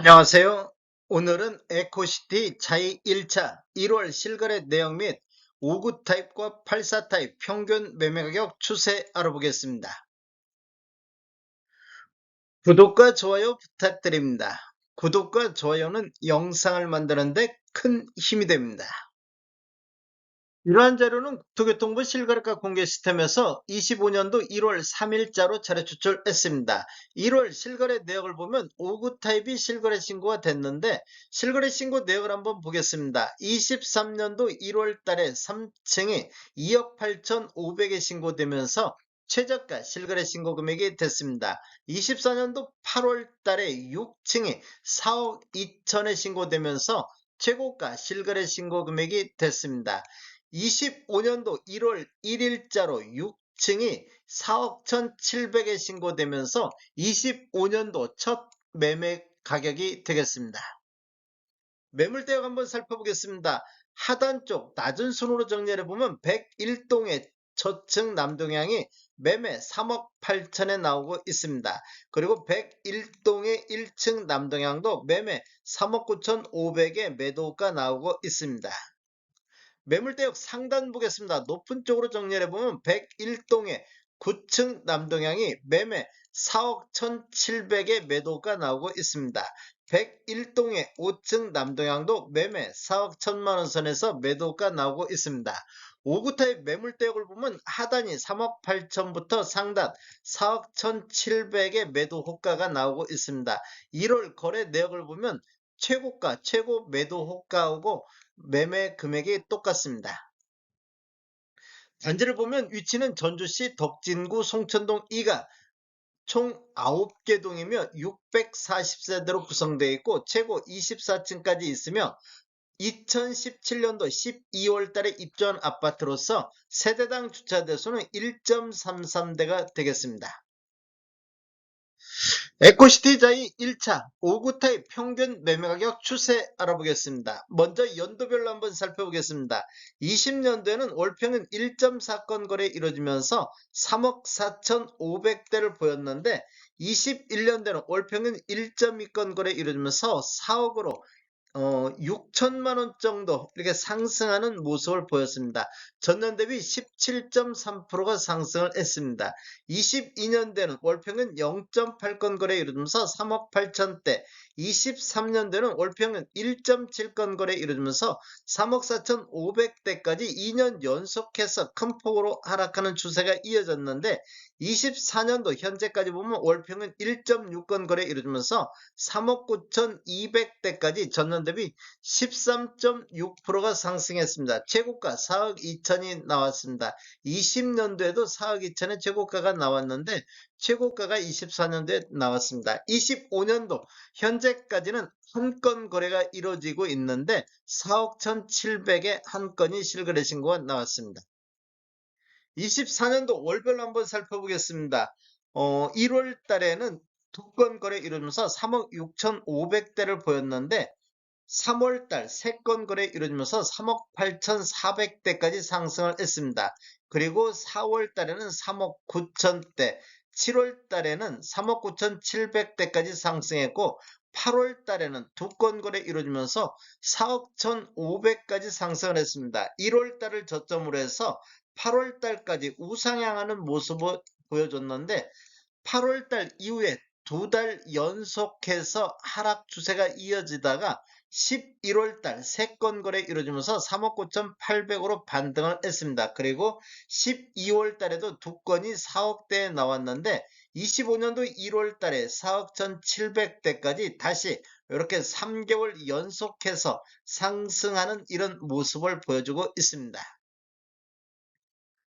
안녕하세요. 오늘은 에코시티 차이 1차 1월 실거래 내용 및59 타입과 84 타입 평균 매매 가격 추세 알아보겠습니다. 구독과 좋아요 부탁드립니다. 구독과 좋아요는 영상을 만드는데 큰 힘이 됩니다. 이러한 자료는 국토교통부 실거래가 공개 시스템에서 25년도 1월 3일자로 차례 추출했습니다. 1월 실거래 내역을 보면 59 타입이 실거래 신고가 됐는데 실거래 신고 내역을 한번 보겠습니다. 23년도 1월 달에 3층이 2억 8,500에 신고되면서 최저가 실거래 신고 금액이 됐습니다. 24년도 8월 달에 6층이 4억 2천에 신고되면서 최고가 실거래 신고 금액이 됐습니다. 25년도 1월 1일자로 6층이 4억 1,700에 신고되면서 25년도 첫 매매 가격이 되겠습니다. 매물대역 한번 살펴보겠습니다. 하단 쪽 낮은 순으로 정리해 보면 101동의 저층 남동향이 매매 3억 8천에 나오고 있습니다. 그리고 101동의 1층 남동향도 매매 3억 9천 5백에 매도가 나오고 있습니다. 매물대역 상단 보겠습니다. 높은 쪽으로 정리해 보면 101동의 9층 남동향이 매매 4억 1,700에 매도가 나오고 있습니다. 101동의 5층 남동향도 매매 4억 1천만원 선에서 매도가 나오고 있습니다. 5구타입 매물대역을 보면 하단이 3억 8천부터 상단 4억 1,700의 매도 호가가 나오고 있습니다. 1월 거래 내역을 보면 최고가, 최고 매도 호가하고 매매 금액이 똑같습니다. 단지를 보면 위치는 전주시 덕진구 송천동 2가 총 9개 동이며 640세대로 구성되어 있고 최고 24층까지 있으며 2017년도 12월 달에 입주한 아파트로서 세대당 주차 대수는 1.33대가 되겠습니다. 에코시티 자이 1차 5구 타입 평균 매매 가격 추세 알아보겠습니다. 먼저 연도별로 한번 살펴보겠습니다. 20년도에는 월평균 1.4건 거래 이루어지면서 3억 4,500대를 보였는데 21년도에는 월평균 1.2건 거래 이루어지면서 4억으로 어, 6천만 원 정도 이렇게 상승하는 모습을 보였습니다. 전년 대비 17.3%가 상승을 했습니다. 22년대는 월평균 0.8건 거래 이루면서 3억 8천대, 23년대는 월평균 1.7건 거래 이루면서 3억 4천5백대까지 2년 연속해서 큰 폭으로 하락하는 추세가 이어졌는데 24년도 현재까지 보면 월평균 1.6건 거래 이루어지면서 3억 9천2백대까지 전년 대비 13.6%가 상승했습니다. 최고가 4억 2천이 나왔습니다. 20년도에도 4억 2천의 최고가가 나왔는데 최고가가 24년도에 나왔습니다. 25년도 현재까지는 한 건 거래가 이루어지고 있는데 4억 1,700에 한 건이 실거래 신고가 나왔습니다. 24년도 월별로 한번 살펴보겠습니다. 어, 1월 달에는 두 건 거래 이루면서 3억 6,500대를 보였는데 3월 달 3건 거래 이루어지면서 3억 8,400대까지 상승을 했습니다. 그리고 4월 달에는 3억 9천대, 7월 달에는 3억 9,700대까지 상승했고 8월 달에는 두 건 거래 이루어지면서 4억 1,500까지 상승을 했습니다. 1월 달을 저점으로 해서 8월 달까지 우상향하는 모습을 보여줬는데 8월 달 이후에 두 달 연속해서 하락 추세가 이어지다가 11월 달 3건 거래 이루어지면서 3억 9,800으로 반등을 했습니다. 그리고 12월 달에도 두 건이 4억대에 나왔는데 25년도 1월 달에 4억 1,700대까지 다시 이렇게 3개월 연속해서 상승하는 이런 모습을 보여주고 있습니다.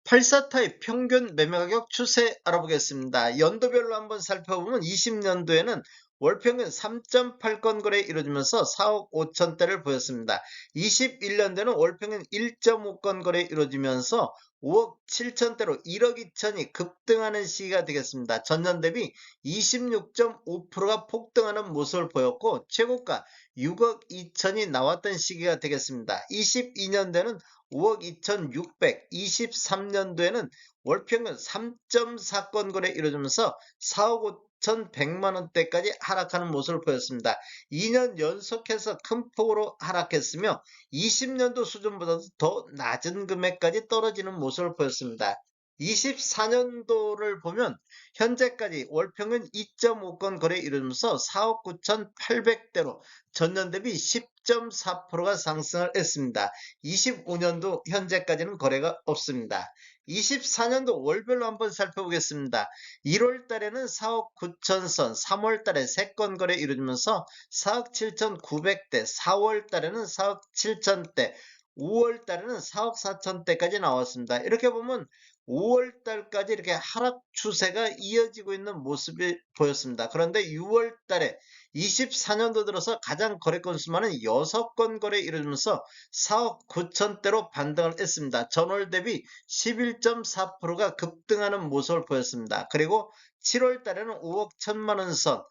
84타입 평균 매매가격 추세 알아보겠습니다. 연도별로 한번 살펴보면 20년도에는 월평균 3.8건 거래 이루어지면서 4억 5천대를 보였습니다. 21년도에는 월평균 1.5건 거래 이루어지면서 5억 7천대로 1억 2천이 급등하는 시기가 되겠습니다. 전년 대비 26.5%가 폭등하는 모습을 보였고 최고가 6억 2천이 나왔던 시기가 되겠습니다. 22년도에는 5억 2,600, 23년도에는 월평균 3.4건 거래 이루어지면서 4억 5,100만 원대까지 하락하는 모습을 보였습니다. 2년 연속해서 큰 폭으로 하락했으며 20년도 수준보다도 더 낮은 금액까지 떨어지는 모습을 보였습니다. 24년도를 보면 현재까지 월평균 2.5건 거래 이루면서 4억 9,800대로 전년 대비 10.4%가 상승을 했습니다. 25년도 현재까지는 거래가 없습니다. 24년도 월별로 한번 살펴보겠습니다. 1월 달에는 4억 9천 선, 3월 달에 3건 거래 이루면서 4억 7,900대, 4월 달에는 4억 7천대, 5월 달에는 4억 4천대까지 나왔습니다. 이렇게 보면 5월 달까지 이렇게 하락 추세가 이어지고 있는 모습이 보였습니다. 그런데 6월 달에 24년도 들어서 가장 거래 건수만은 6건 거래 이루면서 4억 9천대로 반등을 했습니다. 전월 대비 11.4%가 급등하는 모습을 보였습니다. 그리고 7월 달에는 5억 1천만 원 선,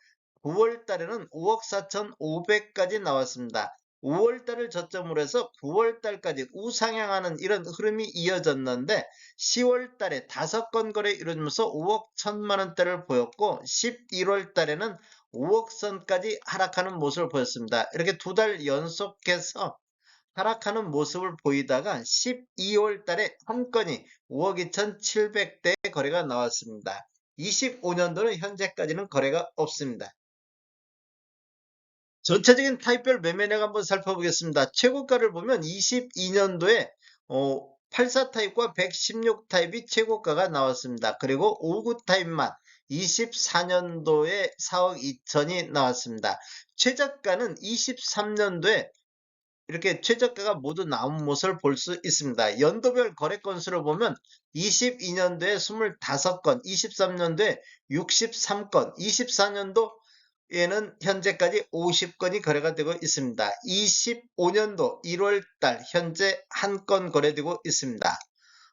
9월 달에는 5억 4천 5백까지 나왔습니다. 5월 달을 저점으로 해서 9월 달까지 우상향하는 이런 흐름이 이어졌는데 10월 달에 5건 거래 이루면서 5억 1천만 원대를 보였고 11월 달에는 5억 선까지 하락하는 모습을 보였습니다. 이렇게 두 달 연속해서 하락하는 모습을 보이다가 12월 달에 한 건이 5억 2,700대의 거래가 나왔습니다. 25년도는 현재까지는 거래가 없습니다. 전체적인 타입별 매매량 한번 살펴보겠습니다. 최고가를 보면 22년도에 어, 84 타입과 116 타입이 최고가가 나왔습니다. 그리고 59 타입만 24년도에 4억 2천이 나왔습니다. 최저가는 23년도에 이렇게 최저가가 모두 나온 모습을 볼 수 있습니다. 연도별 거래 건수를 보면 22년도에 25건, 23년도에 63건, 24년도 에는 현재까지 50건이 거래가 되고 있습니다. 25년도 1월달 현재 한 건 거래되고 있습니다.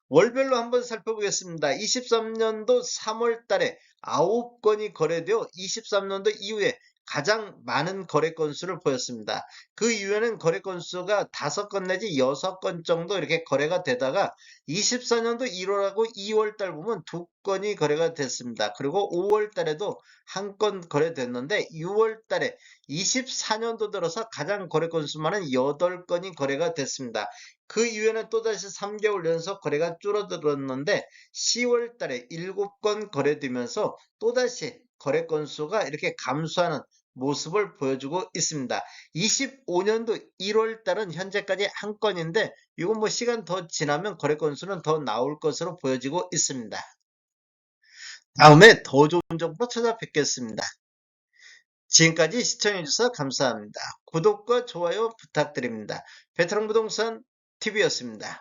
월별로 한번 살펴보겠습니다. 23년도 3월 달에 9건이 거래되어 23년도 이후에 가장 많은 거래 건수를 보였습니다. 그 이후에는 거래 건수가 5건 내지 6건 정도 이렇게 거래가 되다가 24년도 1월하고 2월 달 보면 2건이 거래가 됐습니다. 그리고 5월 달에도 한 건 거래됐는데 6월 달에 24년도 들어서 가장 거래 건수 많은 8건이 거래가 됐습니다. 그 이후에는 또다시 3개월 연속 거래가 줄어들었는데 10월 달에 7건 거래되면서 또다시 거래 건수가 이렇게 감소하는 모습을 보여주고 있습니다. 25년도 1월 달은 현재까지 한 건인데 이건 뭐 시간 더 지나면 거래 건수는 더 나올 것으로 보여지고 있습니다. 다음에 더 좋은 정보 찾아뵙겠습니다. 지금까지 시청해주셔서 감사합니다. 구독과 좋아요 부탁드립니다. 베테랑 부동산 TV였습니다.